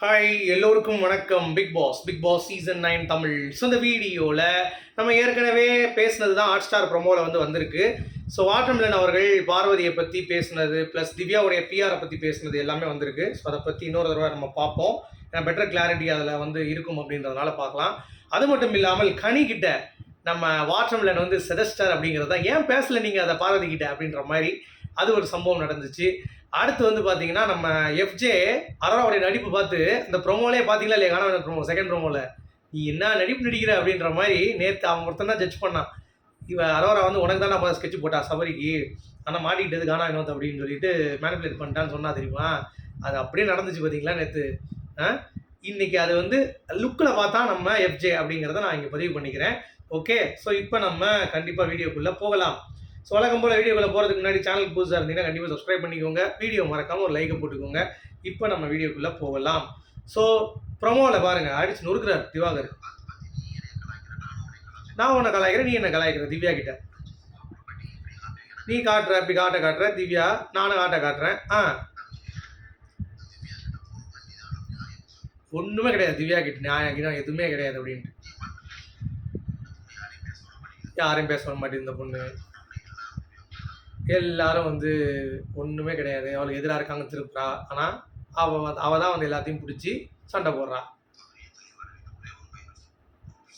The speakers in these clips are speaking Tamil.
ஹாய் எல்லோருக்கும் வணக்கம். Bigg Boss Bigg Boss season nine Tamil. So இந்த வீடியோவில் நம்ம ஏற்கனவே பேசுனது தான் ஹாட் ஸ்டார் ப்ரொமோவில் வந்து வந்திருக்கு. ஸோ வாட்டமிலன் அவர்கள் பார்வதியை பற்றி பேசுனது ப்ளஸ் திவ்யாவுடைய பிஆரை பற்றி பேசுனது எல்லாமே வந்திருக்கு. ஸோ அதை பற்றி இன்னொரு தடவை நம்ம பார்ப்போம். ஏன்னா பெட்டர் கிளாரிட்டி அதில் வந்து இருக்கும் அப்படின்றதுனால பார்க்கலாம். அது மட்டும் இல்லாமல் கனிக்கிட்ட நம்ம வாட்டமிலன் வந்து செதஸ்டர் தான் ஏன் பேசலை நீங்கள் அதை பார்வதி கிட்ட அப்படின்ற மாதிரி? அது ஒரு சம்பவம் நடந்துச்சு. அடுத்து வந்து பார்த்தீங்கன்னா நம்ம எஃப்ஜே அரோராவுடைய நடிப்பு பார்த்து இந்த ப்ரொமோலே பார்த்தீங்களா இல்லையா? காணவன் ப்ரோமோ செகண்ட் ப்ரோமோவில் நீ என்ன நடிப்பு நடிக்கிற அப்படின்ற மாதிரி நேற்று அவன் ஒருத்தன் தான் ஜட்ஜ் பண்ணான். இவன் அரோரா வந்து உனக்கு தான் நான் ஸ்கெட்ச் போட்டா சபரிக்கு. ஆனால் மாட்டிக்கிட்டது காணா வினோத் அப்படின்னு சொல்லிட்டு மேனிப்புலேட் பண்ணிட்டான்னு சொன்னா தெரியுமா? அது அப்படியே நடந்துச்சு பார்த்தீங்களா நேற்று இன்னைக்கு அது வந்து லுக்கில் பார்த்தா நம்ம எஃப்ஜே அப்படிங்கிறத நான் இங்கே பதிவு பண்ணிக்கிறேன். ஓகே ஸோ இப்போ நம்ம கண்டிப்பாக வீடியோக்குள்ளே போகலாம். ஸோ வழக்கம் போல் வீடியோவில் போகிறதுக்கு முன்னாடி சேனல் புதுசாக இருந்தீங்கன்னா கண்டிப்பாக சப்ஸ்கிரைப் பண்ணிக்கோங்க. வீடியோ மறக்காமல் ஒரு லைக்கை போட்டுக்கோங்க. இப்போ நம்ம வீடியோக்குள்ளே போகலாம். ஸோ ப்ரொமோவில் பாருங்கள் அடிச்சு நொறுக்கிறார் திவாகர். நான் உன்னை கலாய்க்கிறேன் நீ என்ன கலாய்க்கிற திவ்யா கிட்ட. நீ காட்டுற இப்படி காட்ட காட்டுற திவ்யா நானும் காட்ட காட்டுறேன். ஆ. ஒன்றுமே கிடையாது திவ்யா கிட்ட. நியாயம் கிட்ட எதுவுமே கிடையாது அப்படின்ட்டு. யாரையும் பேச மாட்டேன் மாட்டேங்குது இந்த பொண்ணு. எல்லாரும் வந்து ஒன்றுமே கிடையாது. அவளுக்கு எதிராக இருக்காங்க திருப்புறா. ஆனால் அவள் அவள் தான் வந்து எல்லாத்தையும் பிடிச்சி சண்டை போடுறா.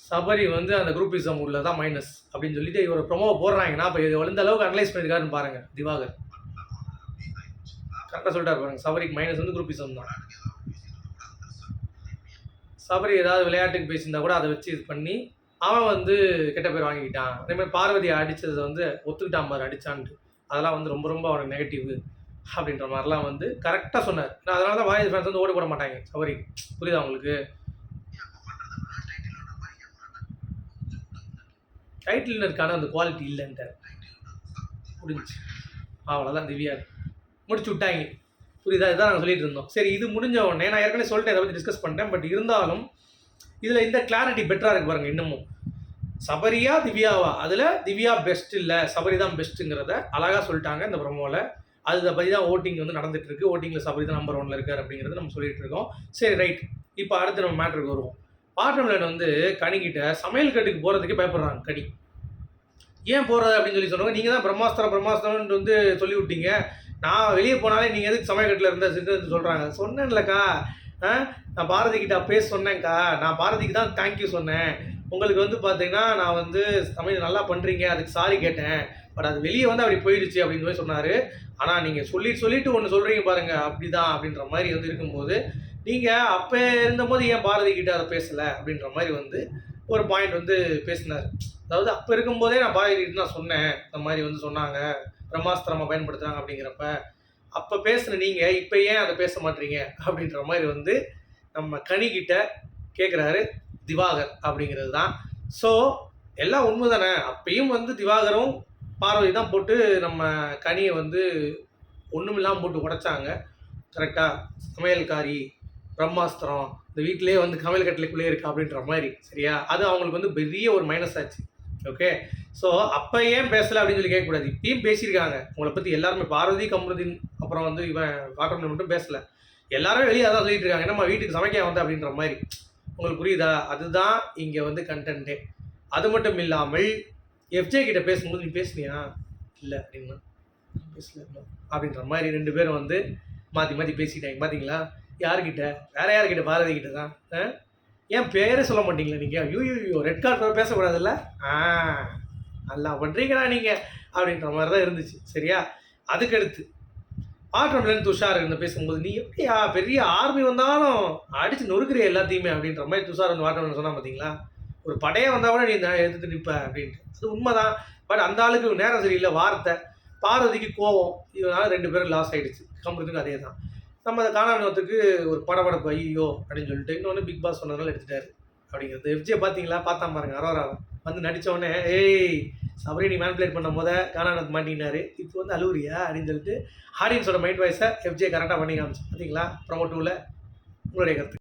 சபரி வந்து அந்த குரூப்பிசம் உள்ள தான் மைனஸ் அப்படின்னு சொல்லிட்டு இவர் ப்ரொமோ போடுறாங்கன்னா அப்போ இது எந்த அளவுக்கு அனலைஸ் பண்ணியிருக்காருன்னு பாருங்க திவாகர். கரெக்டாக சொல்லிட்டாரு பாருங்க சபரிக்கு மைனஸ் வந்து குரூப்பிசம் தான். சபரி ஏதாவது விளையாட்டுக்கு பேசியிருந்தா கூட அதை வச்சு இது பண்ணி அவன் வந்து கெட்ட பேர் வாங்கிக்கிட்டான். அதே மாதிரி பார்வதியை அடித்ததை வந்து ஒத்துக்கிட்டான் பாரு அடிச்சான்ட்டு. அதெல்லாம் வந்து ரொம்ப ரொம்ப அவனுக்கு நெகட்டிவ் அப்படின்ற மாதிரிலாம் வந்து கரெக்டாக சொன்னார். நான் அதனால தான் வாய்ஸ் ஃபேன்ஸ் வந்து ஓடி போட மாட்டாங்க. சவரி புரியுதா உங்களுக்கு? டைட்டில் இருக்கான அந்த குவாலிட்டி இல்லைன்ட்டார். முடிஞ்சு அவ்வளோதான் திவ்யா. முடிச்சு விட்டாங்க. புரியுதா? இதுதான் நாங்கள் சொல்லிட்டு இருந்தோம். சரி இது முடிஞ்ச உடனே நான் ஏற்கனவே சொல்லிட்டேன் இதை பற்றி டிஸ்கஸ் பண்ணிட்டேன். பட் இருந்தாலும் இதில் இந்த கிளாரிட்டி பெட்டராக இருக்கு பாருங்க இன்னமும். சபரியா திவ்யாவா? அதில் திவ்யா பெஸ்ட் இல்லை. சபரி தான் பெஸ்ட்டுங்கிறத அழகாக சொல்லிட்டாங்க இந்த ப்ரொமோவில் அதை பற்றி தான் ஓட்டிங் வந்து நடந்துட்டு இருக்கு ஓட்டிங்கில் சபரி தான் நம்பர் ஒன்ல இருக்கார் அப்படிங்கிறத நம்ம சொல்லிட்டு இருக்கோம். சரி ரைட் இப்போ அடுத்து நம்ம மேட்ருக்கு வருவோம். பாட்டம்லன் வந்து கணிக்கிட்ட சமையல் கட்டுக்கு போகிறதுக்கே பயப்படுறாங்க கனி. ஏன் போகிறது அப்படின்னு சொல்லி சொன்னாங்க நீங்கள் தான் பிரம்மாஸ்திரம் பிரம்மாஸ்திரம்னு வந்து சொல்லி விட்டீங்க நான் வெளியே போனாலே நீங்கள் எதுக்கு சமையல் கட்டில் இருந்த சிந்து சொல்கிறாங்க சொன்னேன்லக்கா. ஆ? நான் பாரதி கிட்ட பேச சொன்னேன்க்கா. நான் பாரதிக்கு தான் தேங்க்யூ சொன்னேன். உங்களுக்கு வந்து பார்த்தீங்கன்னா நான் வந்து சமையல் நல்லா பண்ணுறீங்க அதுக்கு சாரி கேட்டேன். பட் அது வெளியே வந்து அப்படி போயிடுச்சு அப்படின்னு சொல்லி சொன்னார். ஆனால் நீங்கள் சொல்லி சொல்லிட்டு ஒன்று சொல்கிறீங்க பாருங்க. அப்படிதான் அப்படின்ற மாதிரி வந்து இருக்கும்போது நீங்கள் அப்போ இருந்தபோது ஏன் பாரதி கிட்ட அதை பேசலை? அப்படின்ற மாதிரி வந்து ஒரு பாயிண்ட் வந்து பேசினார். அதாவது அப்போ இருக்கும்போதே நான் பாரதி கிட்ட நான் சொன்னேன். இந்த மாதிரி வந்து சொன்னாங்க. பிரம்மாஸ்திரமாக பயன்படுத்துகிறாங்க அப்படிங்கிறப்ப அப்போ பேசின நீங்கள் இப்போ ஏன் அதை பேச மாட்டீங்க? அப்படின்ற மாதிரி வந்து நம்ம கனிக்கிட்ட கேட்குறாரு திவாகர் அப்படிங்கிறது தான் ஸோ எல்லாம் உண்மை தானே அப்பயும் வந்து திவாகரும் பார்வதி தான் போட்டு நம்ம கனியை வந்து ஒன்றுமில்லாமல் போட்டு உடைச்சாங்க. கரெக்டாக சமையல்காரி பிரம்மாஸ்திரம் இந்த வீட்டிலேயே வந்து சமையல் கட்டளைக்குள்ளே இருக்கா அப்படின்ற மாதிரி சரியா? அது அவங்களுக்கு வந்து பெரிய ஒரு மைனஸ் ஆச்சு. ஓகே ஸோ அப்போ ஏன் பேசலை அப்படின்னு சொல்லி கேட்கக்கூடாது. இப்பயும் பேசியிருக்காங்க. உங்களை பற்றி எல்லாருமே பார்வதி கமருதீன் அப்புறம் வந்து இவன் வாட்டர் மட்டும் பேசலை. எல்லாருமே வெளியே அதான் சொல்லிட்டு இருக்காங்க. நம்ம வீட்டுக்கு சமைக்க வந்த அப்படின்ற மாதிரி. உங்களுக்கு புரியுதா? அதுதான் இங்கே வந்து கண்டென்ட்டே அது மட்டும் இல்லாமல் எஃப்ஜே கிட்ட பேசும்போது நீ பேசுனியா? இல்லை அப்படின்னா பேசல அப்படின்ற மாதிரி ரெண்டு பேரும் வந்து மாற்றி மாற்றி பேசிட்டாங்க. பார்த்தீங்களா யார்கிட்ட? வேற யார்கிட்ட? பாரதி கிட்ட தான். ஆ? ஏன் பேரே சொல்ல மாட்டீங்களா நீங்கள் you you you red card பேசக்கூடாதுல்ல? ஆ நல்லா பண்ணுறீங்களா நீங்கள் அப்படின்ற மாதிரி தான் இருந்துச்சு. சரியா? அதுக்கடுத்து ஆட்டம்லேருந்து துஷார் இருந்து பேசும்போது நீ எப்படியா? பெரிய ஆர்மி வந்தாலும் அடிச்சு நொறுக்கிற எல்லாத்தையுமே? அப்படின்ற மாதிரி துஷார் வந்து வாட்டம்ல சொன்னால் பார்த்தீங்களா ஒரு படையே வந்தால் கூட நீ நான் நிற்ப அப்படின்ட்டு. அது உண்மைதான். பட் அந்த ஆளுக்கு நேரம் சரியில்லை வார்த்தை. பார்வதிக்கு கோவம் இதனால ரெண்டு பேரும் லாஸ் ஆகிடுச்சு கம்பெனிக்கும் அதே தான் நம்ம அதை காணாமத்துக்கு ஒரு படபடப்பு ஐயோ அப்படின்னு சொல்லிட்டு இன்னொன்று பிக் பாஸ் சொன்னதுனால எடுத்துட்டாரு. அப்படிங்கிறது. எஃப்ஜியை பார்த்தீங்களா பார்த்தா பாருங்க அரோரா வந்து நடித்தவொடனே ஏய் சபரி நீ மேனிப்புலேட் பண்ணும் போத காணாமத்து மாட்டினாரு இப்போ வந்து அலூரியா அப்படின்னு சொல்லிட்டு ஆடியன்ஸோட மைண்ட் வாய்ஸை எஃப்ஜே கரெக்டாக பண்ணி காமிச்சு பார்த்தீங்களா ப்ரோமோ டூவில் உங்களுடைய கருத்து.